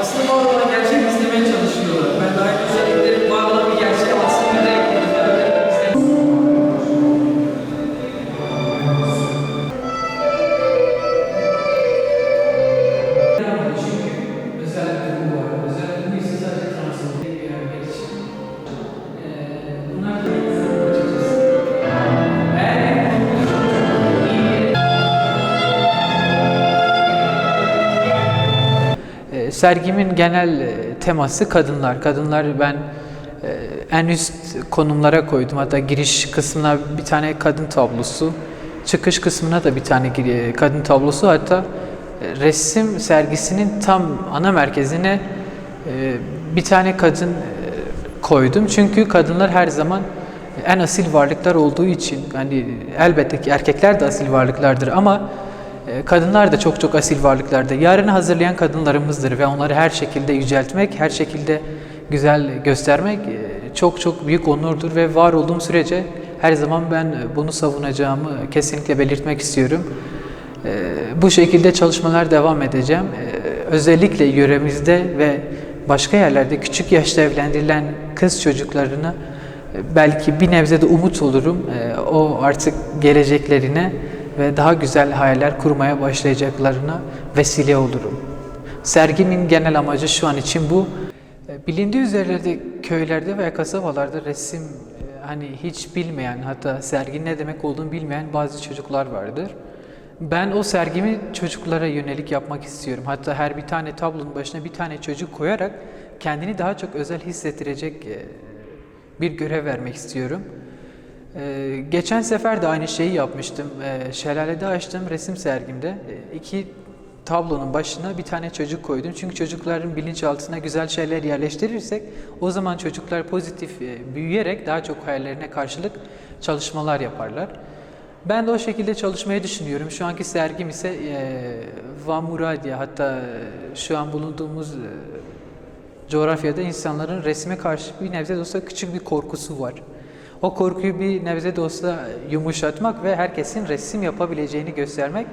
aslında var olan gerçeği izlemeye çalışıyorlar. Sergimin genel e, teması kadınlar. Kadınlar ben e, en üst konumlara koydum. Hatta giriş kısmına bir tane kadın tablosu, çıkış kısmına da bir tane gir- kadın tablosu. Hatta e, resim sergisinin tam ana merkezine e, bir tane kadın e, koydum. Çünkü kadınlar her zaman en asil varlıklar olduğu için yani elbette ki erkekler de asil varlıklardır ama e, Kadınlar da çok çok asil varlıklardır. Yarını hazırlayan kadınlarımızdır ve onları her şekilde yüceltmek, her şekilde güzel göstermek e, çok çok büyük onurdur ve var olduğum sürece her zaman ben bunu savunacağımı kesinlikle belirtmek istiyorum. E, Bu şekilde çalışmalar devam edeceğim. E, Özellikle yöremizde ve başka yerlerde küçük yaşta evlendirilen kız çocuklarına e, belki bir nebze de umut olurum. E, O artık geleceklerine ve daha güzel hayaller kurmaya başlayacaklarına vesile olurum. Sergimin genel amacı şu an için bu. E, Bilindiği üzere de köylerde veya kasabalarda resim e, hani hiç bilmeyen hatta serginin ne demek olduğunu bilmeyen bazı çocuklar vardır. Ben o sergimi çocuklara yönelik yapmak istiyorum. Hatta her bir tane tablonun başına bir tane çocuk koyarak kendini daha çok özel hissettirecek e, bir görev vermek istiyorum. Ee, geçen sefer de aynı şeyi yapmıştım. Ee, şelalede açtığım resim sergimde e, iki tablonun başına bir tane çocuk koydum. Çünkü çocukların bilinçaltına güzel şeyler yerleştirirsek o zaman çocuklar pozitif e, büyüyerek daha çok hayallerine karşılık çalışmalar yaparlar. Ben de o şekilde çalışmayı düşünüyorum. Şu anki sergim ise e, Van Muradiye hatta e, şu an bulunduğumuz e, coğrafyada insanların resme karşı bir nebze de olsa küçük bir korkusu var. O korkuyu bir nebze de olsa yumuşatmak ve herkesin resim yapabileceğini göstermek